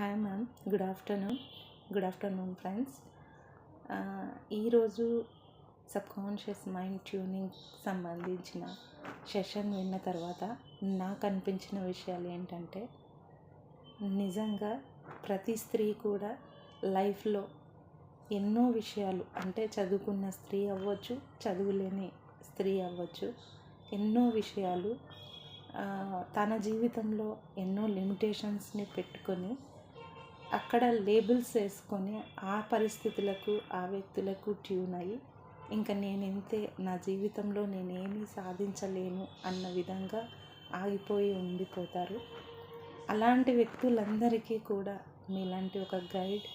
Hi ma'am good afternoon good afternoon friends ఈరోజు subconscious mind tuning సంబంధించిన session విన్న తర్వాత నాకు అనిపించిన విషయాలు ఏంటంటే నిజంగా ప్రతి స్త్రీ కూడా లైఫ్లో ఎన్నో విషయాలు అంటే చదువుకున్న స్త్రీ అవ్వచ్చు చదువులేని స్త్రీ అవ్వచ్చు ఎన్నో విషయాలు తన జీవితంలో ఎన్నో లిమిటేషన్స్ని పెట్టుకొని అక్కడ లేబుల్స్ వేసుకొని ఆ పరిస్థితులకు ఆ వ్యక్తులకు ట్యూన్ అయ్యి ఇంకా నేను ఇంతే నా జీవితంలో నేనేమీ సాధించలేను అన్న విధంగా ఆగిపోయి ఉండిపోతారు. అలాంటి వ్యక్తులందరికీ కూడా మీలాంటి ఒక గైడ్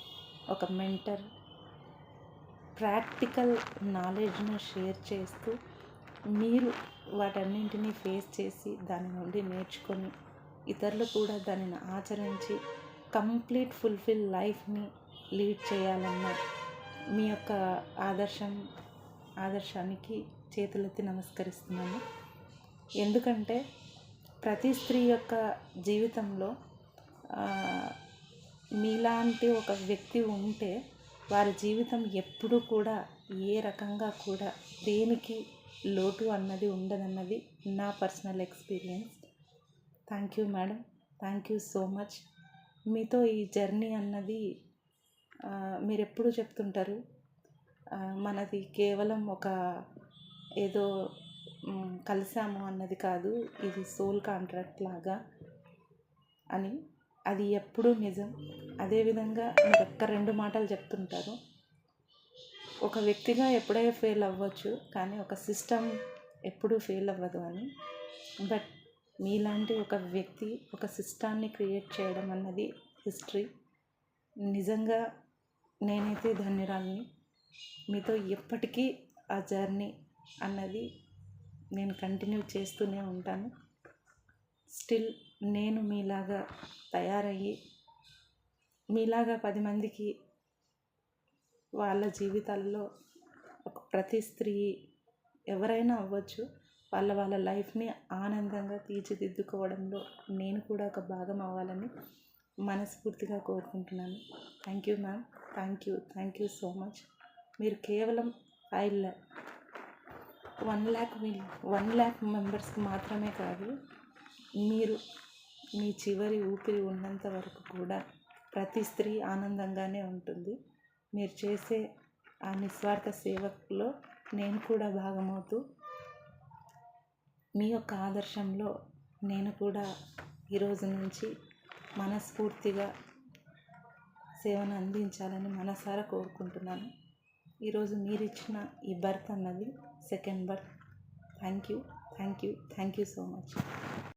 ఒక మెంటర్ ప్రాక్టికల్ నాలెడ్జ్ను షేర్ చేస్తూ మీరు వాటన్నింటినీ ఫేస్ చేసి దాని నుండి నేర్చుకొని ఇతరులు కూడా దానిని ఆచరించి కంప్లీట్ ఫుల్ఫిల్ లైఫ్ని లీడ్ చేయాలన్న మీ యొక్క ఆదర్శం ఆదర్శానికి చేతులెత్తి నమస్కరిస్తున్నాను. ఎందుకంటే ప్రతి స్త్రీ యొక్క జీవితంలో మీలాంటి ఒక వ్యక్తి ఉంటే వారి జీవితం ఎప్పుడూ కూడా ఏ రకంగా కూడా దేనికి లోటు అన్నది ఉండదన్నది నా personal experience. Thank you madam. Thank you so much. మీతో ఈ జర్నీ అన్నది మీరు ఎప్పుడు చెప్తుంటారు? మనది కేవలం ఒక ఏదో కలిసాము అన్నది కాదు ఇది సోల్ కాంట్రాక్ట్ లాగా అని. అది ఎప్పుడూ నిజం? అదేవిధంగా మీరు ఒక్క రెండు మాటలు చెప్తుంటారు. ఒక వ్యక్తిగా ఎప్పుడైనా ఫెయిల్ అవ్వచ్చు కానీ ఒక సిస్టమ్ ఎప్పుడూ ఫెయిల్ అవ్వదు అని. బట్ మీలాంటి ఒక వ్యక్తి ఒక సిస్టాన్ని క్రియేట్ చేయడం అన్నది హిస్టరీ. నిజంగా నేనైతే ధన్యురాల్ని. మీతో ఎప్పటికీ ఆ జర్నీ అన్నది నేను కంటిన్యూ చేస్తూనే ఉంటాను. స్టిల్ నేను మీలాగా తయారయ్యి మీలాగా పది మందికి వాళ్ళ జీవితాల్లో ఒక ప్రతి స్త్రీ ఎవరైనా అవ్వచ్చు. వాళ్ళ వాళ్ళ లైఫ్ని ఆనందంగా తీర్చిదిద్దుకోవడంలో నేను కూడా ఒక భాగం అవ్వాలని మనస్ఫూర్తిగా కోరుకుంటున్నాను. Thank you ma'am. Thank you. Thank you so much. మీరు కేవలం five lakh one lakh one lakh మెంబర్స్కి మాత్రమే కాదు మీరు మీ చివరి ఊపిరి ఉన్నంత వరకు కూడా ప్రతి స్త్రీ ఆనందంగానే ఉంటుంది. మీరు చేసే ఆ నిస్వార్థ సేవలో నేను కూడా భాగమవుతూ మీ యొక్క ఆదర్శంలో నేను కూడా ఈరోజు నుంచి మనస్ఫూర్తిగా సేవను అందించాలని మనసారా కోరుకుంటున్నాను. ఈరోజు మీరు ఇచ్చిన ఈ బర్త్ అన్నది second birth. Thank you thank you thank you so much.